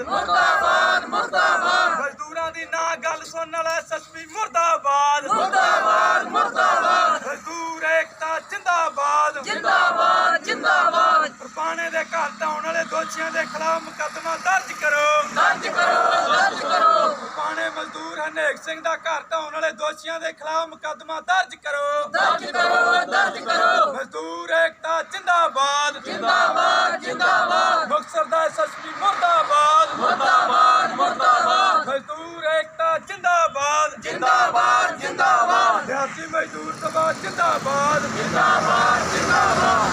ਮੁਰਦਾਬਾਦ ਮੁਰਦਾਬਾਦ ਮੁਰਦਾਬਾਦ। ਮਜ਼ਦੂਰਾਂ ਦੀ ਨਾ ਗੱਲ ਸੁਣਨ ਵਾਲਾ ਐਸਐਸਪੀ ਮੁਰਦਾਬਾਦ। ਮੁਰਦਾਬਾਦ ਮੁਰਦਾਬਾਦ। ਮਜ਼ਦੂਰ ਏਕਤਾ ਜਿੰਦਾਬਾਦ। ਜਿੰਦਾਬਾਦ ਜਿੰਦਾਬਾਦ। ਪਰਪਾਣੇ ਦੇ ਘਰ ਢਾਉਣ ਵਾਲੇ ਦੋਸ਼ੀਆਂ ਦੇ ਖਿਲਾਫ ਮੁਕੱਦਮਾ ਦਰਜ ਕਰੋ। ਦਰਜ ਕਰੋ ਦਰਜ ਕਰੋ। ਪਰਪਾਣੇ ਮਜ਼ਦੂਰ ਹਨੇਕ ਸਿੰਘ ਦਾ ਘਰ ਢਾਉਣ ਵਾਲੇ ਦੋਸ਼ੀਆਂ ਦੇ ਖਿਲਾਫ ਮੁਕੱਦਮਾ ਦਰਜ ਕਰੋ। ਦਰਜ ਕਰੋ ਦਰਜ ਕਰੋ। ਮਜ਼ਦੂਰ ਏਕਤਾ ਜਿੰਦਾਬਾਦ। ਜਿੰਦਾਬਾਦ ਜਿੰਦਾਬਾਦ। ਮੁਕਤਸਰ ਦਾ ਐਸਐਸਪੀ ਮੁਰਦਾਬਾਦ। ਮਜ਼ਦੂਰ ਸਭਾ ਜਿੰਦਾਬਾਦ। ਜਿੰਦਾਬਾਦ ਜਿੰਦਾਬਾਦ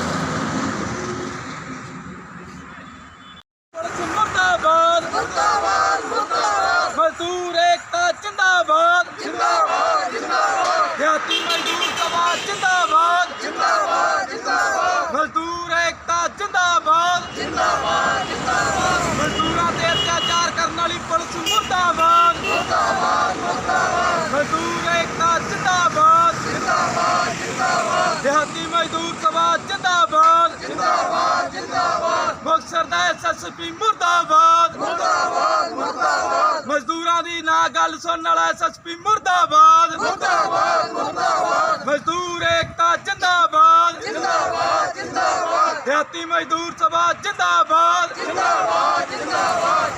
ਪੁਲਿਸ ਮੁਰਦਾਬਾਦ ਮੁਰਦਾਬਾਦ ਮੁਰਦਾਬਾਦ ਮਜ਼ਦੂਰ ਏਕਤਾ ਜਿੰਦਾਬਾਦ ਜਿੰਦਾਬਾਦ ਜਿੰਦਾਬਾਦ ਸਿਆਸੀ ਮਜ਼ਦੂਰ ਸਭਾ ਜਿੰਦਾਬਾਦ ਜਿੰਦਾਬਾਦ ਜਿੰਦਾਬਾਦ ਮਜ਼ਦੂਰ ਏਕਤਾ ਜਿੰਦਾਬਾਦ ਜਿੰਦਾਬਾਦ ਜਿੰਦਾਬਾਦ ਮਜ਼ਦੂਰਾਂ ਤੇ ਅਤਿਆਚਾਰ ਕਰਨ ਵਾਲੀ ਪੁਲਿਸ ਮੁਰਦਾਬਾਦ ਮੁਰਦਾਬਾਦ ਮੁਰਦਾਬਾਦ ਮਜ਼ਦੂਰ ਏਕਤਾ ਜਿੰਦਾਬਾਦ ਜਿੰਦਾਬਾਦ ਜਿੰਦਾਬਾਦ ਦਿਹਾਤੀ ਮਜ਼ਦੂਰ ਸਭਾ ਜਿੰਦਾਬਾਦ ਜਿੰਦਾਬਾਦ ਜਿੰਦਾਬਾਦ ਮੁਕਤਸਰ ਦਾ ਐਸਐਸਪੀ ਮੁਰਦਾਬਾਦ। ਮੁਰਦਾਬਾਦ ਮੁਰਦਾਬਾਦ। ਮਜ਼ਦੂਰਾਂ ਦੀ ਨਾ ਗੱਲ ਸੁਣਨ ਵਾਲਾ ਐਸਐਸਪੀ ਮੁਰਦਾਬਾਦ। ਮੁਰਦਾਬਾਦ ਮੁਰਦਾਬਾਦ। ਮਜ਼ਦੂਰ ਏਕਤਾ ਜਿੰਦਾਬਾਦ। ਜਿੰਦਾਬਾਦ ਜਿੰਦਾਬਾਦ। ਦਿਹਾਤੀ ਮਜ਼ਦੂਰ ਸਭਾ ਜਿੰਦਾਬਾਦ। ਜਿੰਦਾਬਾਦ ਜਿੰਦਾਬਾਦ।